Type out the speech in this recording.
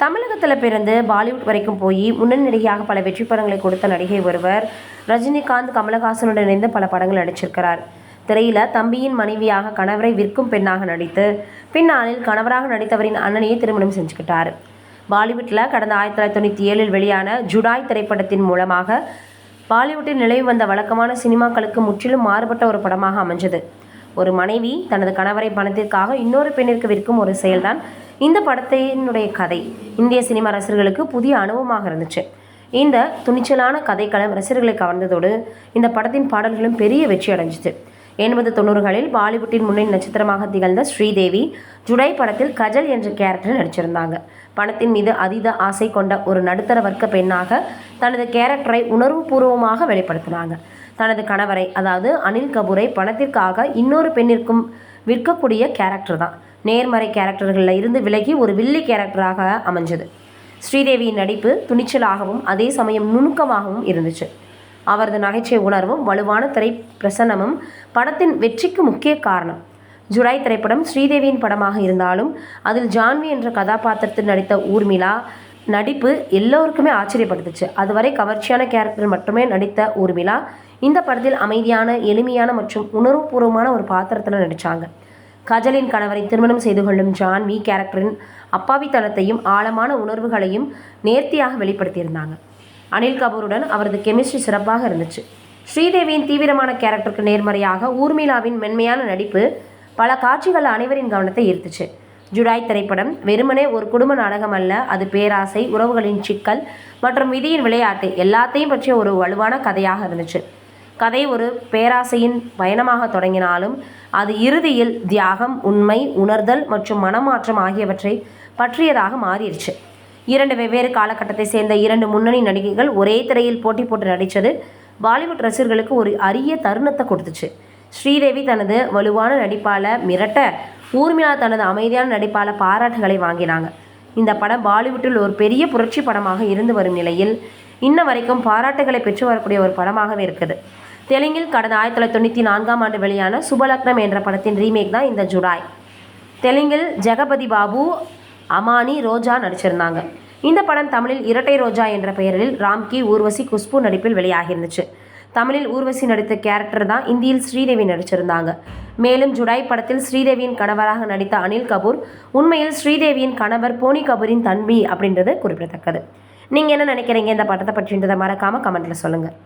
தமிழகத்தில் பிறந்து பாலிவுட் வரைக்கும் போய் முன்னணி நடிகையாக பல வெற்றி படங்களை கொடுத்த நடிகை ஒருவர் ரஜினிகாந்த் கமலஹாசனுடன் இணைந்து பல படங்கள் நடிச்சிருக்கிறார். திரையில தம்பியின் மனைவியாக கணவரை விற்கும் பெண்ணாக நடித்து பின்னாளில் கணவராக நடித்தவரின் அண்ணனையே திருமணம் செஞ்சுக்கிட்டார். பாலிவுட்டில் கடந்த ஆயிரத்தி தொள்ளாயிரத்தி தொண்ணூற்றி ஏழில் வெளியான ஜுடாய் திரைப்படத்தின் மூலமாக பாலிவுட்டில் நிலவி வந்த வழக்கமான சினிமாக்களுக்கு முற்றிலும் மாறுபட்ட ஒரு படமாக அமைஞ்சது. ஒரு மனைவி தனது கணவரை பணத்திற்காக இன்னொரு பெண்ணிற்கு விற்கும் ஒரு செயல்தான் இந்த படத்தினுடைய கதை இந்திய சினிமா ரசிகர்களுக்கு புதிய அனுபவமாக இருந்துச்சு. இந்த துணிச்சலான கதைக்களம் ரசிகர்களை கவர்ந்ததோடு இந்த படத்தின் பாடல்களும் பெரிய வெற்றி அடைஞ்சிச்சு. எண்பது தொண்ணூறுகளில் பாலிவுட்டின் முன்னணி நட்சத்திரமாக திகழ்ந்த ஸ்ரீதேவி ஜுடை படத்தில் கஜல் என்ற கேரக்டர் நடிச்சிருந்தாங்க. பணத்தின் மீது அதீத ஆசை கொண்ட ஒரு நடுத்தர வர்க்க பெண்ணாக தனது கேரக்டரை உணர்வுபூர்வமாக வெளிப்படுத்தினாங்க. தனது கணவரை அதாவது அனில் கபூரை பணத்திற்காக இன்னொரு பெண்ணிற்கும் விற்கக்கூடிய கேரக்டர் தான். நேர்மறை கேரக்டர்களில் இருந்து விலகி ஒரு வில்லி கேரக்டராக அமைஞ்சது. ஸ்ரீதேவியின் நடிப்பு துணிச்சலாகவும் அதே சமயம் நுணுக்கமாகவும் இருந்துச்சு. அவரது நகைச்சுவை உணர்வும் வலுவான திரை பிரசன்னமும் படத்தின் வெற்றிக்கு முக்கிய காரணம். ஜுடாய் திரைப்படம் ஸ்ரீதேவியின் படமாக இருந்தாலும் அதில் ஜான்வி என்ற கதாபாத்திரத்தில் நடித்த ஊர்மிளா நடிப்பு எல்லோருக்குமே ஆச்சரியப்படுத்துச்சு. அதுவரை கவர்ச்சியான கேரக்டர் மட்டுமே நடித்த ஊர்மிளா இந்த படத்தில் அமைதியான எளிமையான மற்றும் உணர்வுபூர்வமான ஒரு பாத்திரத்தில் நடித்தாங்க கஜலின் கணவரை திருமணம் செய்து கொள்ளும் ஜான்வி கேரக்டரின் அப்பாவித்தனத்தையும் ஆழமான உணர்வுகளையும் நேர்த்தியாக வெளிப்படுத்தியிருந்தாங்க. அனில் கபூருடன் அவரது கெமிஸ்ட்ரி சிறப்பாக இருந்துச்சு. ஸ்ரீதேவியின் தீவிரமான கேரக்டருக்கு நேர்மறையாக ஊர்மிளாவின் மென்மையான நடிப்பு பல காட்சிகள் அனைவரின் கவனத்தை ஈர்த்துச்சு. ஜுடாய் திரைப்படம் வெறுமனே ஒரு குடும்ப நாடகம் அல்ல அது பேராசை உறவுகளின் சிக்கல் மற்றும் விதியின் விளையாட்டு எல்லாத்தையும் பற்றிய ஒரு வலுவான கதையாக இருந்துச்சு. கதை ஒரு பேராசையின் பயணமாக தொடங்கினாலும் அது இறுதியில் தியாகம் உண்மை உணர்தல் மற்றும் மனமாற்றம் ஆகியவற்றை பற்றியதாக மாறிடுச்சு. இரண்டு வெவ்வேறு காலகட்டத்தை சேர்ந்த இரண்டு முன்னணி நடிகைகள் ஒரே திரையில் போட்டி போட்டு நடித்தது பாலிவுட் ரசிகர்களுக்கு ஒரு அரிய தருணத்தை கொடுத்துச்சு. ஸ்ரீதேவி தனது வலுவான நடிப்பால் மிரட்ட ஊர்மிளா தனது அமைதியான நடிப்பால் பாராட்டுகளை வாங்கினாங்க. இந்த படம் பாலிவுட்டில் ஒரு பெரிய புரட்சி படமாக இருந்து வரும் நிலையில் இன்ன வரைக்கும் பாராட்டுகளை பெற்று வரக்கூடிய ஒரு படமாகவே இருக்குது. தெலுங்கில் கடந்த ஆயிரத்தி தொள்ளாயிரத்தி தொண்ணூற்றி நான்காம் ஆண்டு வெளியான சுபலக்னம் என்ற படத்தின் ரீமேக் தான் இந்த ஜுடாய் தெலுங்கில் ஜெகபதி பாபு அமானி ரோஜா நடிச்சிருந்தாங்க. இந்த படம் தமிழில் இரட்டை ரோஜா என்ற பெயரில் ராம்கி ஊர்வசி குஷ்பு நடிப்பில் வெளியாகிருந்துச்சு தமிழில் ஊர்வசி நடித்த கேரக்டர் தான் இந்தியில் ஸ்ரீதேவி நடிச்சிருந்தாங்க. மேலும் ஜுடாய் படத்தில் ஸ்ரீதேவியின் கணவராக நடித்த அனில் கபூர் உண்மையில் ஸ்ரீதேவியின் கணவர் போனி கபூரின் தன்பி அப்படின்றது குறிப்பிடத்தக்கது. நீங்கள் என்ன நினைக்கிறீங்க? இந்த படத்தை பற்றின்றதை மறக்காமல் கமெண்ட்டில் சொல்லுங்கள்